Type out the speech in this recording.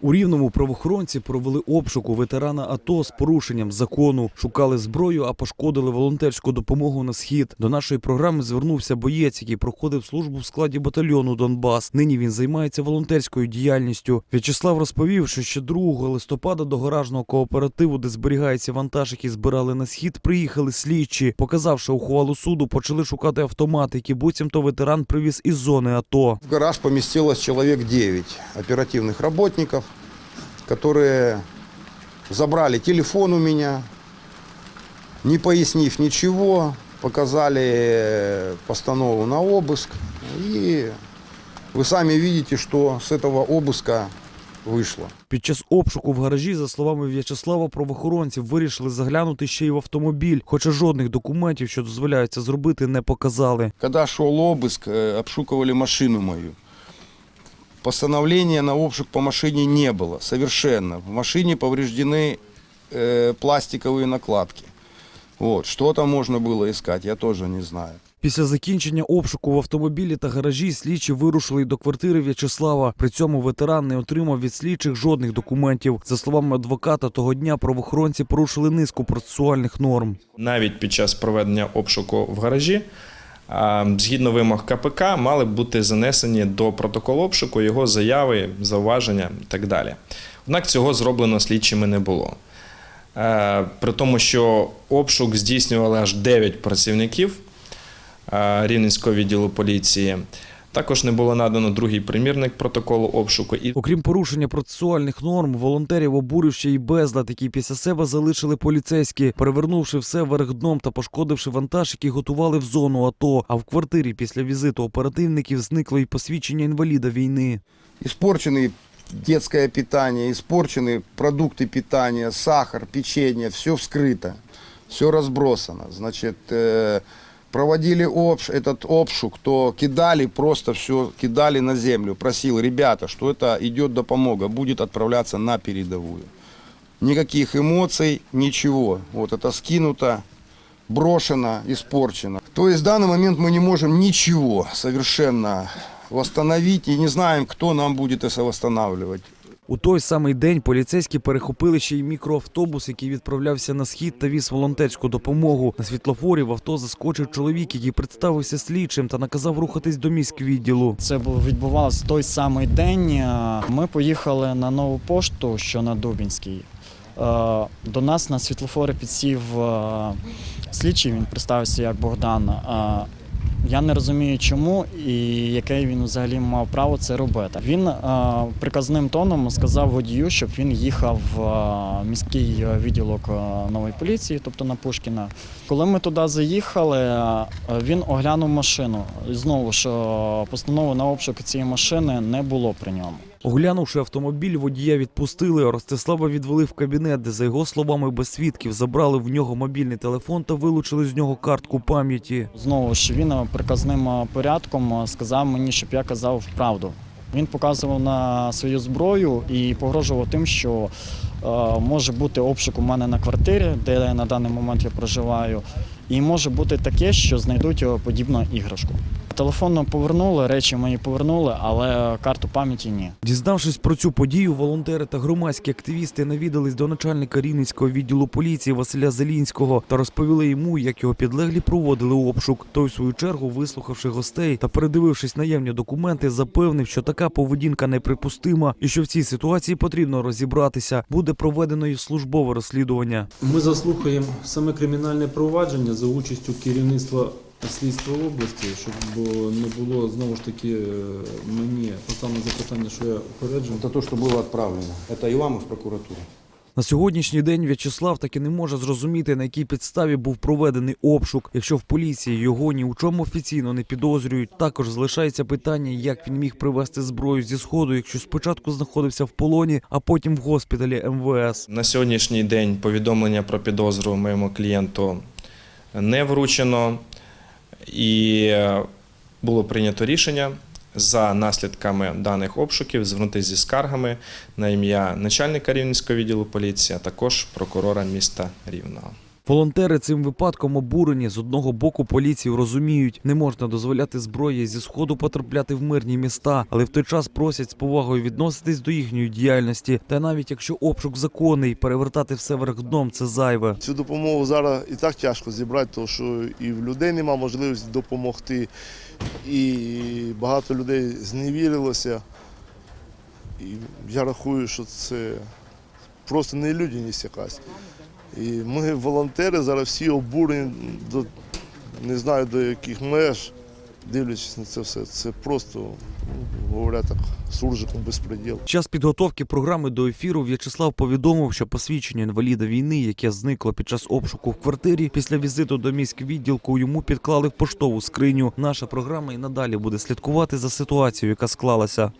У рівному правоохоронці провели обшук у ветерана АТО з порушенням закону. Шукали зброю, а пошкодили волонтерську допомогу на схід. До нашої програми звернувся боєць, який проходив службу в складі батальйону Донбас. Нині він займається волонтерською діяльністю. В'ячеслав розповів, що ще 2 листопада до гаражного кооперативу, де зберігається вантаж, який збирали на схід, приїхали слідчі. Показавши ухвалу суду, почали шукати автомат, які буцімто ветеран привіз із зони АТО. В гараж поместилось человек 9 оперативных работников, которые забрали телефон у меня, не пояснив ничего, показали э, постанову на обыск. И вы сами видите, что с этого обыска вышло. Під час обшуку в гаражі, за словами В'ячеслава, правоохоронці вирішили заглянути ще й в автомобіль, хоча жодних документів, що дозволяють це зробити, не показали. Когда шел обыск, э, обшуковали машину мою. Постановления на обшук по машине не было, совершенно. В машине повреждены э, пластиковые накладки. Вот. Что там можно было искать, я тоже не знаю. Після закінчення обшуку в автомобілі та гаражі слідчі вирушили й до квартири В'ячеслава. При цьому ветеран не отримав від слідчих жодних документів. За словами адвоката, того дня правоохоронці порушили низку процесуальних норм. навіть під час проведення обшуку в гаражі, а, згідно вимог КПК, мали бути занесені до протоколу обшуку його заяви, зауваження і так далі. Однак цього зроблено слідчими не було. Е, При тому, що обшук здійснювали аж 9 працівників е, Рівненського відділу поліції. Також не було надано другий примірник протоколу обшуку. І Окрім порушення процесуальних норм, волонтерів обурив ще й безлад, який після себе залишили поліцейські, перевернувши все вверх дном та пошкодивши вантаж, який готували в зону АТО. А в квартирі після візиту оперативників зникло й посвідчення інваліда війни. Испорчены детское питание, испорчены продукты питания, сахар, печенье, все вскрыто, все разбросано. Значит, э, проводили обш, этот обшук, то кидали просто все, кидали на землю. Просил, ребята, что это идет допомога, будет отправляться на передовую. Никаких эмоций, ничего. Вот это скинуто, брошено, испорчено. То есть в данный момент мы не можем ничего совершенно восстановить и не знаем, кто нам будет это восстанавливать. У той самий день поліцейські перехопили ще й мікроавтобус, який відправлявся на схід та віз волонтерську допомогу. На світлофорі в авто заскочив чоловік, який представився слідчим та наказав рухатись до міськвідділу. Це відбувалося той самий день. Е, Ми поїхали на нову пошту, що на Дубінській. Е, До нас на світлофори підсів е, слідчий, він представився як Богдан. Я не розумію, чому і яке він взагалі мав право це робити. Він е, приказним тоном сказав водію, щоб він їхав в е, міський відділок е, нової поліції, тобто на Пушкіна. Коли ми туди заїхали, він оглянув машину. Знову ж постанови на обшук цієї машини не було при ньому. Оглянувши автомобіль, водія відпустили. Ростислава відвели в кабінет, де, за його словами, без свідків забрали в нього мобільний телефон та вилучили з нього картку пам'яті. Знову ж він приказним порядком сказав мені, щоб я казав правду. Він показував на свою зброю і погрожував тим, що е, може бути обшук у мене на квартирі, де на даний момент я проживаю, і може бути таке, що знайдуть е, подібну іграшку. Телефон повернули, речі мої повернули, але карту пам'яті ні. Дізнавшись про цю подію, волонтери та громадські активісти навідались до начальника Рівненського відділу поліції Василя Зелінського та розповіли йому, як його підлеглі проводили обшук. Той, в свою чергу, вислухавши гостей та передивившись наявні документи, запевнив, що така поведінка неприпустима і що в цій ситуації потрібно розібратися. Буде проведено і службове розслідування. Ми заслухаємо саме кримінальне провадження за участю керівництва слідства області, щоб не було знову ж таки е, мені поставлено запитання, що я упереджений. Это то, что было отправлено. Это и вам, и в прокуратуру. На сьогоднішній день В'ячеслав таки не може зрозуміти, на якій підставі був проведений обшук. Якщо в поліції його ні у чому офіційно не підозрюють, також залишається питання, як він міг привезти зброю зі сходу, якщо спочатку знаходився в полоні, а потім в госпіталі МВС. На сьогоднішній день повідомлення про підозру моєму клієнту не вручено, і було прийнято рішення за наслідками даних обшуків звернутися зі скаргами на ім'я начальника Рівненського відділу поліції, а також прокурора міста Рівного. Волонтери цим випадком обурені. З одного боку поліцію розуміють, не можна дозволяти зброї зі сходу потрапляти в мирні міста, але в той час просять з повагою відноситись до їхньої діяльності. Та навіть якщо обшук законний, перевертати все вверх дном це зайве. Цю допомогу зараз і так тяжко зібрати, тому що і в людей немає можливості допомогти, і багато людей зневірилося. І я рахую, що це просто нелюдяність якась. І ми, волонтери, зараз всі обурені до не знаю до яких меж, дивлячись на це все. Це просто, говорять так, суржиком безпреділ. Час підготовки програми до ефіру В'ячеслав повідомив, що посвідчення інваліда війни, яке зникло під час обшуку в квартирі, після візиту до міськвідділку йому підклали в поштову скриню. Наша програма і надалі буде слідкувати за ситуацією, яка склалася.